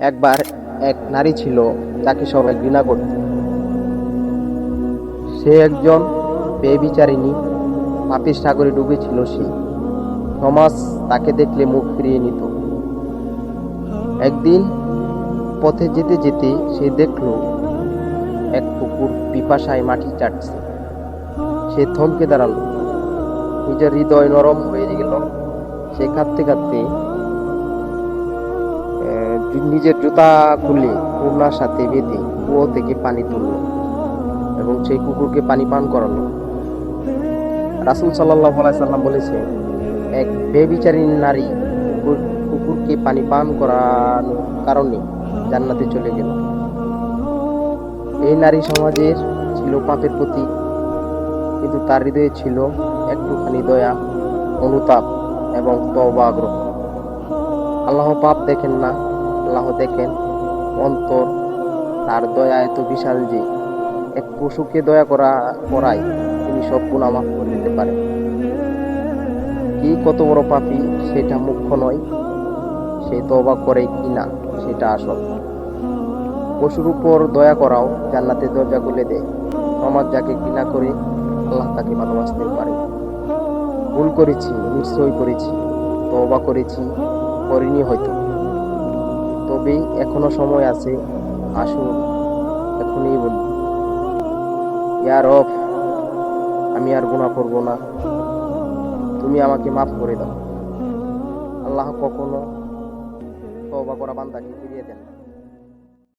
একবার এক নারী ছিল, যাকে সবাই ঘৃণা করত। সে একজন বেবিচারিণী, পাপির সাগরে ডুবেছিল সে। সমাজ তাকে দেখলে মুখ ফিরিয়ে নিত। একদিন পথে যেতে যেতে সে দেখল, এক কুকুর পিপাসায় মাটি চাটছে। সে থমকে দাঁড়াল। নিজের হৃদয় নরম হয়ে গেল। সে কাঁদতে কাঁদতে নিজের জুতা খুলে পূর্ণার সাথে বেঁধে কুয়ো থেকে পানি তুলল এবং সেই কুকুরকে পানি পান করালো। রাসুল সাল্লাহ সাল্লাম বলেছে, এক বেবিচারী নারী কুকুরকে পানি পান করানোর কারণে জান্নাতে চলে গেল। এই নারী সমাজের ছিল পাপের প্রতি কিন্তু তার হৃদয়ে ছিল একটুখানি দয়া, অনুতাপ এবং তওবা আগ্রহ। আল্লাহ পাপ দেখেন না আল্লাহ দেখেন। অন্তর, তার দয়া এত বিশাল যে এক পশুকে দয়া করা করায় তিনি সব গুণা করে দিতে পারেন। কি কত বড় পাপী, সেটা মুখ্য নয়। সে তওবা করে কি না, সেটা আসল। পশুর উপর দয়া করাও জান্নাতের দরজা খুলে দেয়। সমাজ যাকে ঘৃণা করে, আল্লাহ তাকে ভালোবাসতে পারে। ভুল করেছি, নিশ্চয়ই করেছি, তওবা করেছি, করিনি হয়তো। তবে এখনও সময় আছে। আসুন, এখনই বলি। ইয়ার অফ আমি আর গুণা করব না। তুমি আমাকে মাফ করে দাও। আল্লাহ কখনো তবা করা বান্দাকে